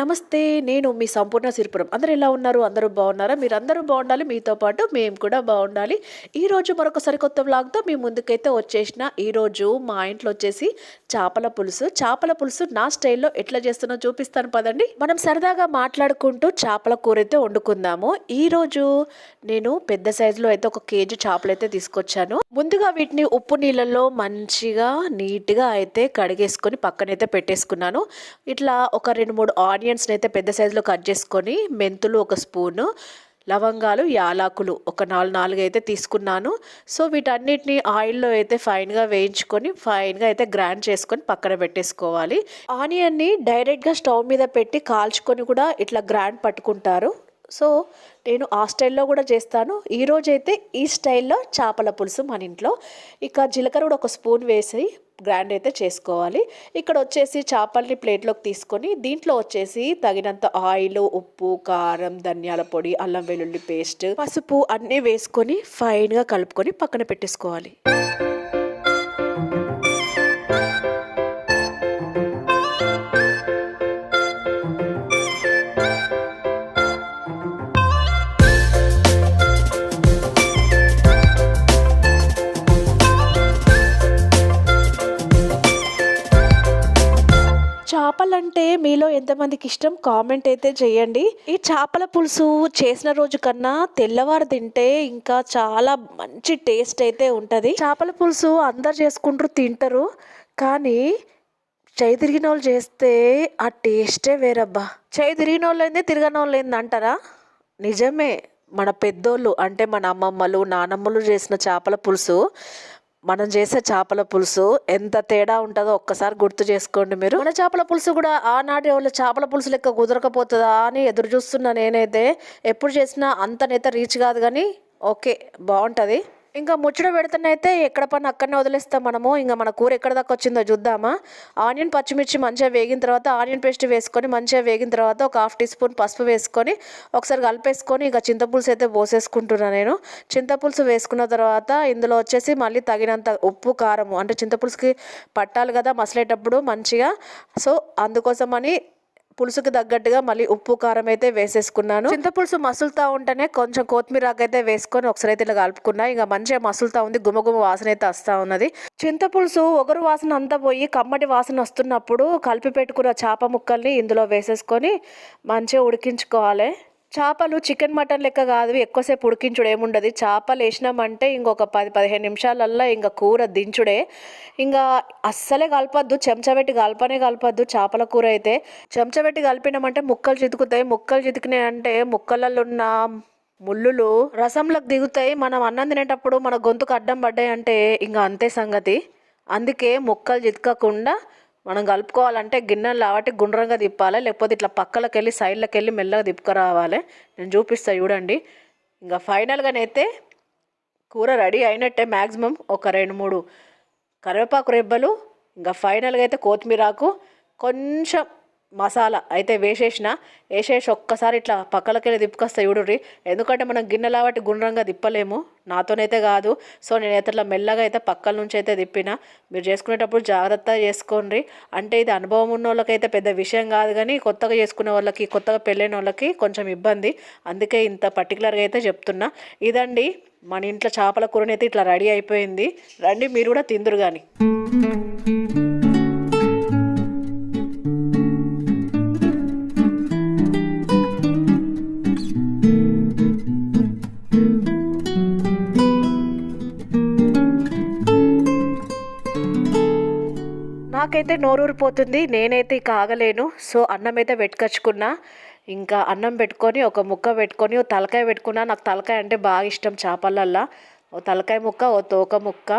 నమస్తే నేను మీ సంపూర్ణ సిరిపురం. అందరూ ఎలా ఉన్నారు? అందరూ బాగున్నారా? మీరు అందరూ బాగుండాలి మీతో పాటు మేము కూడా బాగుండాలి. ఈరోజు మరొక సరికొత్త వ్లాగ్తో మీ ముందుకైతే వచ్చేసిన ఈరోజు మా ఇంట్లో వచ్చేసి చేపల పులుసు. చేపల పులుసు నా స్టైల్లో ఎట్లా చేస్తున్నా చూపిస్తాను పదండి. మనం సరదాగా మాట్లాడుకుంటూ చేపల కూర అయితే వండుకుందాము ఈరోజు నేను పెద్ద సైజులో అయితే ఒక కేజీ చేపలు అయితే తీసుకొచ్చాను. ముందుగా వీటిని ఉప్పు నీళ్ళల్లో మంచిగా నీట్గా అయితే కడిగేసుకొని పక్కనైతే పెట్టేసుకున్నాను. ఇట్లా ఒక రెండు మూడు ఆనియన్స్ని అయితే పెద్ద సైజులో కట్ చేసుకొని మెంతులు ఒక స్పూను లవంగాలు యాలాకులు ఒక నాలుగు నాలుగు అయితే తీసుకున్నాను. సో వీటన్నిటిని ఆయిల్లో అయితే ఫైన్గా వేయించుకొని ఫైన్గా అయితే గ్రైండ్ చేసుకొని పక్కన పెట్టేసుకోవాలి. ఆనియన్ని డైరెక్ట్గా స్టవ్ మీద పెట్టి కాల్చుకొని కూడా ఇట్లా గ్రైండ్ పట్టుకుంటారు. సో నేను ఆ స్టైల్లో కూడా చేస్తాను. ఈరోజైతే ఈ స్టైల్లో చేపల పులుసు మన ఇంట్లో. ఇక జీలకర్ర కూడా ఒక స్పూన్ వేసి గ్రైండ్ అయితే చేసుకోవాలి. ఇక్కడ వచ్చేసి చేపల్ని ప్లేట్లోకి తీసుకొని దీంట్లో వచ్చేసి తగినంత ఆయిల్ ఉప్పు కారం ధనియాల పొడి అల్లం వెల్లుల్లి పేస్ట్ పసుపు అన్నీ వేసుకొని ఫైన్గా కలుపుకొని పక్కన పెట్టేసుకోవాలి. చేపలంటే మీలో ఎంతమందికి ఇష్టం? కామెంట్ అయితే చేయండి. ఈ చేపల పులుసు చేసిన రోజు కన్నా తెల్లవారు తింటే ఇంకా చాలా మంచి టేస్ట్ అయితే ఉంటుంది. చేపల పులుసు అందరు చేసుకుంటారు తింటారు కానీ చేయి తిరిగిన వాళ్ళు చేస్తే ఆ టేస్టే వేరబ్బా. చేయి తిరిగిన వాళ్ళు తిరగని వాళ్ళు అంటారా? నిజమే. మన పెద్దోళ్ళు అంటే మన అమ్మమ్మలు నానమ్మలు చేసిన చేపల పులుసు మనం చేసే చేపల పులుసు ఎంత తేడా ఉంటుందో ఒక్కసారి గుర్తు చేసుకోండి మీరు. మన చేపల పులుసు కూడా ఆనాటి వాళ్ళ చేపల పులుసు లెక్క కుదరకపోతుందా అని ఎదురు చూస్తున్నా నేనైతే. ఎప్పుడు చేసినా అంతనైతే రీచ్ కాదు కానీ ఓకే బాగుంటుంది. ఇంకా ముచ్చట పెడుతున్నైతే ఎక్కడ పని అక్కడనే వదిలేస్తాం మనము. ఇంకా మన కూర ఎక్కడ దాకా వచ్చిందో చూద్దామా. ఆనియన్ పచ్చిమిర్చి మంచిగా వేగిన తర్వాత ఆనియన్ పేస్ట్ వేసుకొని మంచిగా వేగిన తర్వాత ఒక హాఫ్ టీ స్పూన్ పసుపు వేసుకొని ఒకసారి కలిపేసుకొని ఇంకా చింతపులుసు అయితే పోసేసుకుంటున్నాను నేను. చింతపులుసు వేసుకున్న తర్వాత ఇందులో వచ్చేసి మళ్ళీ తగినంత ఉప్పు కారము. అంటే చింతపులుసుకి పట్టాలి కదా మసలేటప్పుడు మంచిగా. సో అందుకోసమని పులుసుకి తగ్గట్టుగా మళ్ళీ ఉప్పు కారం అయితే వేసేసుకున్నాను. చింతపులుసు మసులుతా ఉంటేనే కొంచెం కొత్తిమీర అయితే వేసుకొని ఒకసారి అయితే ఇలా కలుపుకున్నా. ఇంకా మంచిగా మసులుతా ఉంది గుమగుమ వాసన అయితే వస్తూ ఉన్నది. చింతపులుసు ఒకరు వాసన అంతా పోయి కమ్మటి వాసన వస్తున్నప్పుడు కలిపి పెట్టుకున్న చేప ముక్కల్ని ఇందులో వేసేసుకొని మంచిగా ఉడికించుకోవాలి. చేపలు చికెన్ మటన్ లెక్క కాదు ఎక్కువసేపు ఉడికించుడు ఏముండదు. చేపలు వేసినామంటే ఇంకొక పది పదిహేను నిమిషాలల్లో ఇంకా కూర దించుడే. ఇంకా అస్సలే కలపద్దు చెంచబెట్టి కలపనే కలపద్దు చేపల కూర అయితే. చెంచబెట్టి కలిపినామంటే ముక్కలు చితుకుతాయి. ముక్కలు చితికినాయి అంటే ముక్కలలో ఉన్న ముళ్ళులు రసంలోకి దిగుతాయి. మనం అన్నం తినేటప్పుడు మన గొంతుకు అడ్డం పడ్డాయి అంటే ఇంకా అంతే సంగతి. అందుకే ముక్కలు చితకకుండా మనం కలుపుకోవాలంటే గిన్నెలు కాబట్టి గుండ్రంగా తిప్పాలి లేకపోతే ఇట్లా పక్కలకి వెళ్ళి సైడ్లకి వెళ్ళి మెల్లగా తిప్పుకురావాలి. నేను చూపిస్తా చూడండి. ఇంకా ఫైనల్గానైతే కూర రెడీ అయినట్టే మ్యాక్సిమం ఒక రెండు మూడు కరివేపాకు రెబ్బలు ఇంకా ఫైనల్గా అయితే కొత్తిమీరాకు కొంచెం మసాలా అయితే వేసేసిన వేసేసి ఒక్కసారి ఇట్లా పక్కలకి వెళ్ళి తిప్పుకొస్తా చూడుర్రి. ఎందుకంటే మనం గిన్నెలాబట్టి గుండ్రంగా తిప్పలేము. నాతోనైతే కాదు. సో నేనైతే ఇట్లా మెల్లగా అయితే పక్కల నుంచి అయితే తిప్పిన. మీరు చేసుకునేటప్పుడు జాగ్రత్తగా చేసుకోండి. అంటే ఇది అనుభవం ఉన్న వాళ్ళకైతే పెద్ద విషయం కాదు కానీ కొత్తగా చేసుకునే వాళ్ళకి కొత్తగా పెళ్ళైన వాళ్ళకి కొంచెం ఇబ్బంది. అందుకే ఇంత పర్టికులర్గా అయితే చెప్తున్నా. ఇదండి మన ఇంట్లో చేపల కూరనైతే ఇట్లా రెడీ అయిపోయింది. రండి మీరు కూడా తిందురు కానీ నాకైతే నోరూరిపోతుంది నేనైతే ఇక ఆగలేను. సో అన్నం అయితే పెట్టుకొచ్చుకున్నా. ఇంకా అన్నం పెట్టుకొని ఒక ముక్క పెట్టుకొని ఓ తలకాయ పెట్టుకున్నా. నాకు తలకాయ అంటే బాగా ఇష్టం చేపలల్లా. ఓ తలకాయ ముక్క ఓ తోక ముక్క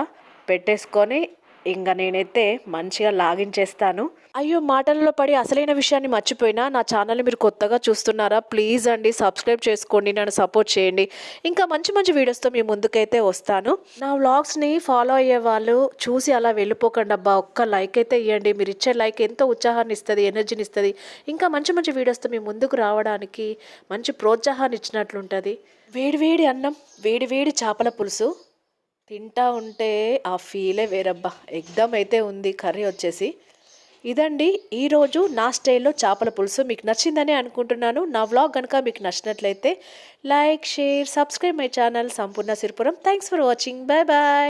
పెట్టేసుకొని ఇంకా నేనైతే మంచిగా లాగించేస్తాను అయ్యో మాటలలో పడి అసలైన విషయాన్ని మర్చిపోయినా నా ఛానల్ని మీరు కొత్తగా చూస్తున్నారా? ప్లీజ్ అండి సబ్స్క్రైబ్ చేసుకోండి నన్ను సపోర్ట్ చేయండి. ఇంకా మంచి మంచి వీడియోస్తో మీ ముందుకైతే వస్తాను. నా వ్లాగ్స్ని ఫాలో అయ్యే వాళ్ళు చూసి అలా వెళ్ళిపోకండి అబ్బా. ఒక్క లైక్ అయితే ఇవ్వండి మీరు ఇచ్చే లైక్ ఎంతో ఉత్సాహాన్ని ఇస్తుంది ఎనర్జీని ఇస్తుంది. ఇంకా మంచి మంచి వీడియోస్తో మీ ముందుకు రావడానికి మంచి ప్రోత్సాహాన్ని ఇచ్చినట్లుంటుంది. వేడి వేడి అన్నం వేడి వేడి చేపల పులుసు. తింటా ఉంటే ఆ ఫీలే వేరబ్బా. ఎగ్దమ్ అయితే ఉంది కర్రీ వచ్చేసి. ఇదండి ఈరోజు నా స్టైల్లో చేపల పులుసు. మీకు నచ్చిందని అనుకుంటున్నాను. నా వ్లాగ్ కనుక మీకు నచ్చినట్లయితే like share subscribe my channel. Sampoorna Siripuram. Thanks for watching. Bye bye.